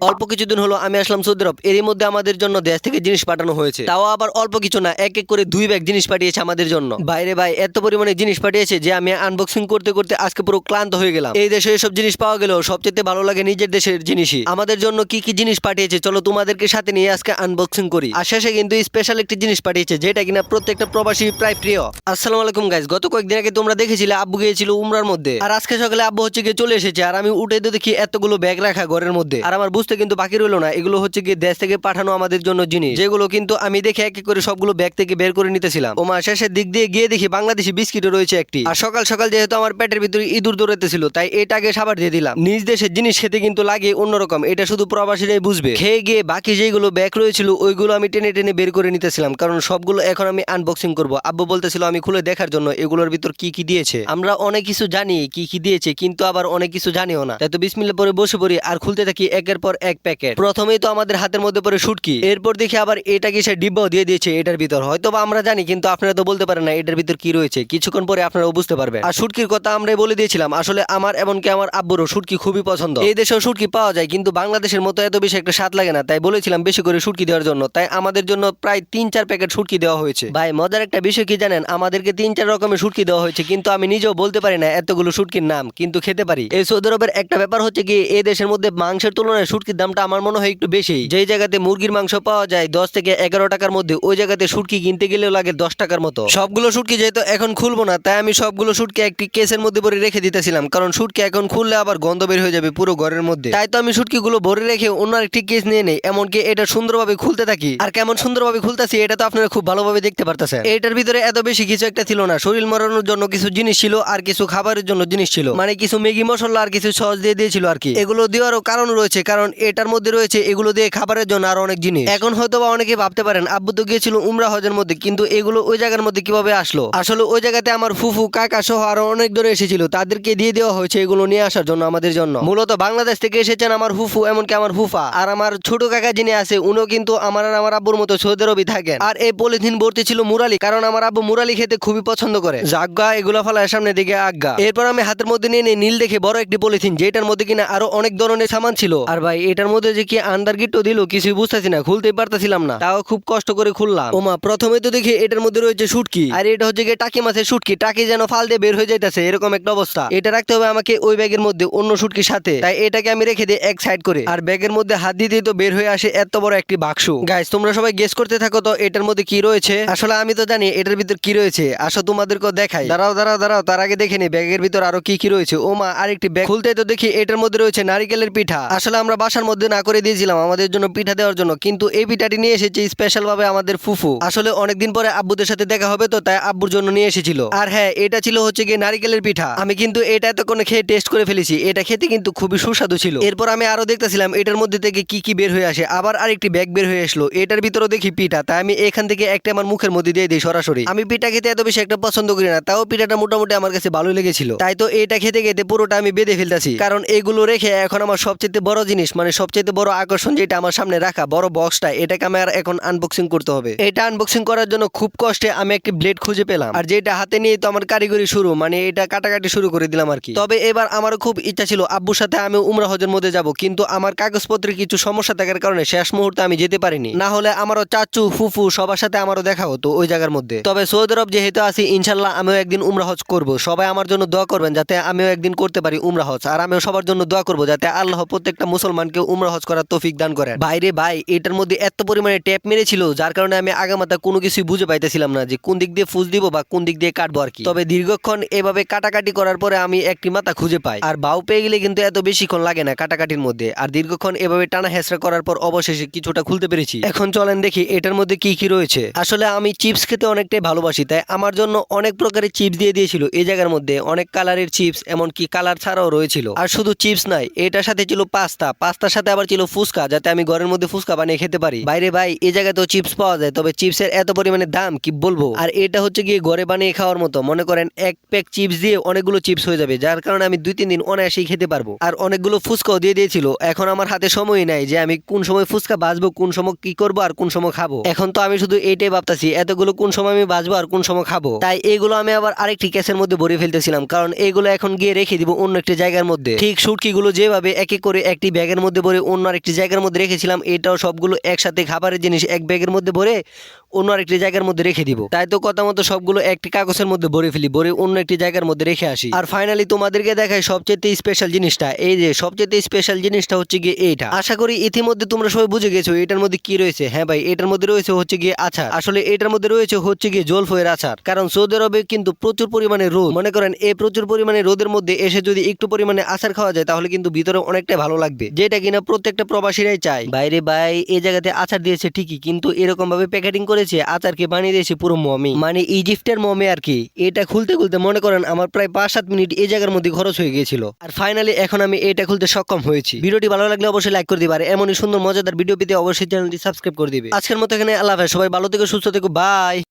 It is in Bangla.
অল্প কিছুদিন হলো আমি আসলাম সৌদি আরব। এরই মধ্যে আমাদের জন্য দেশ থেকে জিনিস পাঠানো হয়েছে। তাও আবার অল্প কিছু না, এক এক করে দুই ব্যাগ জিনিস পাঠিয়েছে আমাদের জন্য। বাইরে ভাই, এত পরিমাণে জিনিস পাঠিয়েছে যে আমি আনবক্সিং করতে করতে আজকে পুরো ক্লান্ত হয়ে গেলাম। এই দেশে এসব জিনিস পাওয়া গেলেও সবচেয়ে ভালো লাগে নিজের দেশের জিনিসই। আমাদের জন্য কি কি জিনিস পাঠিয়েছে চলো তোমাদেরকে সাথে নিয়ে আজকে আনবক্সিং করি। আর শেষে কিন্তু স্পেশাল একটি জিনিস পাঠিয়েছে, যেটা কিনা প্রত্যেকটা প্রবাসী প্রায় প্রিয়। আসসালামু আলাইকুম গাইজ গত কয়েকদিন আগে তোমরা দেখেছিলে আব্বু গিয়েছিল উমরার মধ্যে। আর আজকে সকালে আব্বু হচ্ছে গিয়ে চলে এসেছে, আর আমি উঠে দেখি এতগুলো ব্যাগ রাখা ঘরের মধ্যে। আর আমার বুঝতে কিন্তু বাকি রইল না। এগুলো হচ্ছে গিয়ে দেশ থেকে পাঠানো আমাদের জন্য জিনিস। যেগুলো কিন্তু আমি দেখে এক এক করে সবগুলো ব্যাগ থেকে বের করে নিতেছিলাম। ও মা শেষের দিক দিয়ে গিয়ে দেখি বাংলাদেশি বিস্কিটও রয়েছে একটি। আর সকাল সকাল যেহেতু আমার পেটের ভিতরে ইঁদুর দৌড়াতেছিল তাই এটাকে সাবার দিয়ে দিলাম। নিজ দেশের জিনিস খেতে কিন্তু লাগে অন্যরকম, এটা শুধু প্রবাসীরাই বুঝবে। খেয়ে গিয়ে বাকি যেগুলো ব্যাগ রয়েছিল, ওইগুলো আমি টেনে টেনে বের করে নিতেছিলাম, কারণ সবগুলো এখন আমি আনবক্সিং করব। আব্বু বলতেছিল, আমি খুলে দেখার জন্য এগুলোর ভিতর কি কি দিয়েছে? আমরা অনেক কিছু জানি কি কি দিয়েছে, কিন্তু আবার অনেক কিছু জানিও না। তাই তো বিসমিল্লা পরে বসে পড়ি, আর খুলতে থাকি একের পর এক প্যাকেট। প্রথমেই তো আমাদের হাতের মধ্যে পড়ে শুটকি। এরপর দেখি আবার এটা কি সে ডিব্বাও দিয়ে দিয়েছে এটার ভিতর। হয়তো বা আমরা জানি, কিন্তু আপনারা তো বলতে পারেন না এটার ভিতর কি রয়েছে। কিছুক্ষণ পরে আপনারাও বুঝতে পারবেন। আর শুটকির কথা আমরাই বলে দিয়েছিলাম, আসলে আমার এমনকি আমার আব্বুরও শুটকি খুবই পছন্দ। এই দেশেও শুটকি পাওয়া যায়, কিন্তু বাংলাদেশের মতো এত বেশি একটা স্বাদ লাগে না, তাই বলেছিলাম বেশি করে শুটকি দেওয়ার জন্য। তাই আমাদের জন্য প্রায় তিন চার প্যাকেট শুটকি দেওয়া হয়েছে। ভাই, মজার একটা বিষয় কি জানেন? আমাদেরকে তিন চার রকমের শুটকি দেওয়া হয়েছে, কিন্তু আমি নিজেও বলতে পারি না এতগুলো শুটকির নাম, কিন্তু খেতে পারি। এই সৌদি আরবের একটা ব্যাপার হচ্ছে কি এই দেশের মধ্যে মাংসের তুলনায় শুটকির দামটা আমার মনে হয় একটু বেশি। যেই জায়গাতে মুরগির মাংস পাওয়া যায় দশ থেকে এগারো টাকার মধ্যে, ওই জায়গাতে শুটকি কিনতে গেলেও লাগে দশ টাকার মতো। সবগুলো শুটকি যেহেতু এখন খুলবো না, তাই আমি সবগুলো শুটকি একটি কেসের মধ্যে ভরে রেখে দিতেছিলাম। কারণ শুটকি এখন খুললে আবার গন্ধ বের হয়ে যাবে পুরো ঘরের মধ্যে। তাই তো আমি শুটকি গুলো ভরে রেখে অন্য একটি কেস নিয়ে নেই, এমনকি এটা সুন্দরভাবে খুলতে থাকি। আর কেমন সুন্দরভাবে খুলতেছি, এটা তো আপনারা খুব ভালোভাবে দেখতে পারতেছেন। এটার ভিতরে এত বেশি কিছু একটা ছিল না। শরীর মরানোর জন্য কিছু জিনিস ছিল, আর কিছু খাবারের জন্য জিনিস ছিল। মানে কিছু ম্যাগি মশলা আর কিছু সস দিয়ে দিয়েছিল আর কি। এগুলো দেওয়ারও কারণ রয়েছে, কারণ এটার মধ্যে রয়েছে এগুলো দিয়ে খাবারের জন্য আরও অনেক জিনিস। এখন হয়তো বা অনেকে ভাবতে পারেন আব্বু তো গিয়েছিল উমরা হজের মধ্যে কিন্তু এগুলো ওই জায়গার মধ্যে কীভাবে আসলো? আসলে ওই জায়গাতে আমার ফুফু কাকা সহ আরও অনেক দূরে এসেছিল তাদেরকে দিয়ে দেওয়া হয়েছে এগুলো নিয়ে আসার জন্য আমাদের জন্য। মূলত বাংলাদেশ থেকে এসেছেন আমার ফুফু এমনকি আমার ফুফা আর আমার ছোট কাকা যিনি আছে উনিও কিন্তু আমার আর আমার আব্বুর মতো সৌদি আরবই থাকেন। আর এই পলিথিন ভর্তি ছিল মুরালি কারণ আমার আব্বু মুরালি খেতে খুবই পছন্দ করে। জাগা এগুলো ফেলায় সামনে দিকে আজ্ঞা এরপর আমি হাতের মধ্যে নিয়ে নিই নীল দেখে বড় একটি পলিথিন যেটার মধ্যে কিনা আরও অনেক ধরনের সামান ছিল। আর ভাই এটার মধ্যে যে কি আন্ডার গিটও দিল কিছুই বুঝতেছি না, খুলতেই পারতেছিলাম না। তাও খুব কষ্ট করে খুললাম। ওমা, প্রথমে তো দেখি এটার মধ্যে রয়েছে শুটকি। আর এটা হচ্ছে গিয়ে টাকি মাছের শুটকি। টাকি যেন ফাল দিয়ে বের হয়ে যাইতেছে, এরকম একটা অবস্থা। এটা রাখতে হবে আমাকে ওই ব্যাগের মধ্যে অন্য শুটকির সাথে। তাই এটাকে আমি রেখে দিই এক সাইড করে। আর ব্যাগের মধ্যে হাত দিতেই তো বের হয়ে আসে এত বড় একটি বাক্স। গাইস তোমরা সবাই গেস করতে থাকো তো এটার মধ্যে কি রয়েছে? আসলে আমি তো জানি এটার ভিতর কি রয়েছে। আসো তোমাদেরকে দেখাই। দাঁড়াও দাঁড়াও দাঁড়াও, তার আগে দেখে নি ব্যাগের ভিতর আরও কি কি রয়েছে। ওমা, আরেকটি ব্যাগ খুলতে তো দেখি এটার মধ্যে রয়েছে নারিকেলের পিঠা। আসলে আমরা বাসার মধ্যে না করে দিয়েছিলাম, আমাদের জন্য পিঠা দেওয়ার জন্য। কিন্তু এই পিঠাটি নিয়ে এসেছে স্পেশাল ভাবে আমাদের ফুফু। আসলে অনেকদিন পরে আব্বুদের সাথে দেখা হবে তো, তাই আব্বুর জন্য নিয়ে এসেছিল। আর হ্যাঁ এটা ছিল হচ্ছে গিয়ে নারিকেলের পিঠা। আমি কিন্তু এটা এতক্ষণে খেয়ে টেস্ট করে ফেলেছি। এটা খেতে কিন্তু খুবই সুস্বাদু ছিল। এরপর আমি আরও দেখতেছিলাম, এটার মধ্যে থেকে কি কি বের হয়ে আসে। আবার আরেকটি ব্যাগ বের হয়ে আসলো। এটার ভিতরে দেখি পিঠা। তাই আমি এখান থেকে একটা আমার মুখের মধ্যে দিয়ে দিই সরাসরি। আমি পিঠা খেতে এত বেশি একটা পছন্দ করি না, তাও পিঠাটা মোটামুটি আমার কাছে ভালোই লেগেছিল। তাই তো এটা খেতে খেতে পুরোটা আমি বেঁধে ফেলতেছি। কারণ এগুলো রেখে এখন আমার সবচেয়ে বড় জিনিস মানে সবচেয়ে বড় আকর্ষণ যেটা আমার সামনে রাখা, বড় বক্সটা এটাকে আমার এখন আনবক্সিং করতে হবে। এটা আনবক্সিং করার জন্য খুব কষ্টে আমি একটি ব্লেড খুঁজে পেলাম। আর যেটা হাতে নিয়ে তো আমার কারিগরি শুরু মানে এটা কাটাকাটি শুরু করে দিলাম আর কি। তবে এবার আমারও খুব ইচ্ছা ছিল, আব্বুর সাথে আমি উমরা হজের মধ্যে যাব, কিন্তু আমার কাগজপত্রে কিছু সমস্যা থাকার কারণে শেষ মুহূর্তে আমি যেতে পারিনি। না হলে আমারও চাচু, ফুফু সবার সাথে আমারও দেখা হতো ওই জায়গার মধ্যে। তবে সৌদি আরব যেহেতু আছি ইনশাল্লাহ আমিও একদিন উমরা হজ করব। সবাই আমার জন্য দোয়া করবেন যাতে আমিও একদিন করতে পারি উমরা হজ। আর আমিও সবার জন্য দোয়া করব যাতে আল্লাহ প্রত্যেকটা মুসলমানকে উমরা হজ করার তৌফিক দান করেন। বাইরে ভাই, এটার মধ্যে এত পরিমাণে ট্যাপ মেরেছিল, যার কারণে আমি আগামাতা কোনো কিছুই বুঝে পাইতেছিলাম না যে কোন দিক দিয়ে ফুস দিব বা কোন দিক দিয়ে কাটবো আর কি। তবে দীর্ঘক্ষণ এভাবে কাটাকাটি করার পরে আমি একটি মাথা খুঁজে পাই। আর বাউ পেয়ে গেলে কিন্তু এত বেশিক্ষণ লাগে না কাটাকাটির মধ্যে। আর দীর্ঘক্ষণ এভাবে টানা হেসরা করার পর অবশেষে কিছুটা খুলতে পেরেছি। এখন চলেন দেখি এটার মধ্যে কি কি রয়েছে। আসলে আমি চিপস খেতে অনেকটাই ভালোবাসি, তাই আমার জন্য অনেক প্রকারের চিপস দিয়ে দিয়েছিল। এই জায়গার মধ্যে অনেক কালারের চিপস, এমনকি কালার ছাড়াও রয়েছিল। আর শুধু চিপস নাই, এটার সাথে ছিল পাস্তা পাস্তার সাথে আবার ছিল ফুচকা, যাতে আমি ঘরের মধ্যে ফুচকা বানিয়ে খেতে পারি। বাইরে ভাই এই জায়গাতেও চিপস পাওয়া যায়, তবে চিপসের এত পরিমাণে দাম, কি বলব? আর এটা হচ্ছে গিয়ে ঘরে বানিয়ে খাওয়ার মতো। মনে করেন, এক প্যাক চিপস দিয়ে অনেকগুলো চিপস হয়ে যাবে, যার কারণে আমি দুই তিন দিন অনায়াসেই খেতে পারব। আর অনেকগুলো ফুচকাও দিয়ে দিয়েছিল। এখন আমার হাতে সময় নাই যে আমি কোন সময় ফুচকা বাঁচবো কোন সময় কি করব আর কোন সময় খাব। এখন তো আমি শুধু এইটাই ভাবতাছি, এতগুলো কোন সময় আমি বাঁচবো আর কোন সময় খাব? তাই এগুলো আমি আবার আরেকটি ক্যাসের মধ্যে ভরে ফেলতেছিলাম, কারণ এগুলো এখন গিয়ে রেখে দিব অন্য একটি জায়গার মধ্যে। ঠিক সুটকি গুলো যেভাবে এক এক করে একটি ব্যাগের মধ্যে ভরে অন্য আরেকটি জায়গার মধ্যে রেখেছিলাম, এটাও সবগুলো একসাথে খাবারের জিনিস এক ব্যাগের মধ্যে ভরে অন্য আরেকটি জায়গার মধ্যে রেখে দিব। তাই তো কথা মতো সবগুলো একটি কাগজের মধ্যে ভরে ফেলি, ভরে অন্য একটি জায়গার মধ্যে রেখে আসি। আর ফাইনালি তোমাদেরকে দেখাই সবচেয়ে স্পেশাল জিনিসটা, এই যে সবচেয়ে স্পেশাল জিনিসটা হচ্ছে গিয়ে এইটা। আশা করি ইতিমধ্যে তোমরা সবাই বুঝে গেছো এটার মধ্যে কি রয়েছে। হ্যাঁ ভাই, এটার মধ্যে রয়েছে হচ্ছে গিয়ে আচার। আসলে এটার মধ্যে রয়েছে হচ্ছে গিয়ে জলফয়ের আচার। কারণ সৌদি আরবে কিন্তু প্রচুর পরিমাণে রোদ। মনে করেন, এই প্রচুর পরিমাণে রোদের মধ্যে এসে যদি একটু পরিমাণে আচার খাওয়া যায়, তাহলে কিন্তু ভিতরে অনেকটাই ভালো লাগবে। যেটা কিনা প্রত্যেকটা প্রবাসীরাই চায়। বাইরে ভাই এই জায়গাতে আচার দিয়েছে ঠিকই, কিন্তু এরকম ভাবে প্যাকেটিং করেছে, আচারকে বানিয়ে দিয়েছে পুরো মমি মানে ইজিপ্টের মমে আর কি। এটা খুলতে খুলতে মনে করেন আমার প্রায় পাঁচ সাত মিনিট এই জায়গার মধ্যে খরচ হয়ে গিয়েছিল। আর ফাইনালি এখন আমি এটা খুলতে সক্ষম হয়েছি। ভিডিওটি ভালো লাগলে অবশ্যই লাইক করে দিবে, আর এমনই সুন্দর, মজাদার ভিডিও পেতে অবশ্যই চ্যানেলটি সাবস্ক্রাইব করে দিবে। আজকের মতো এখানে, আল্লাহ। সবাই ভালো থেকে, সুস্থ থেকো বাই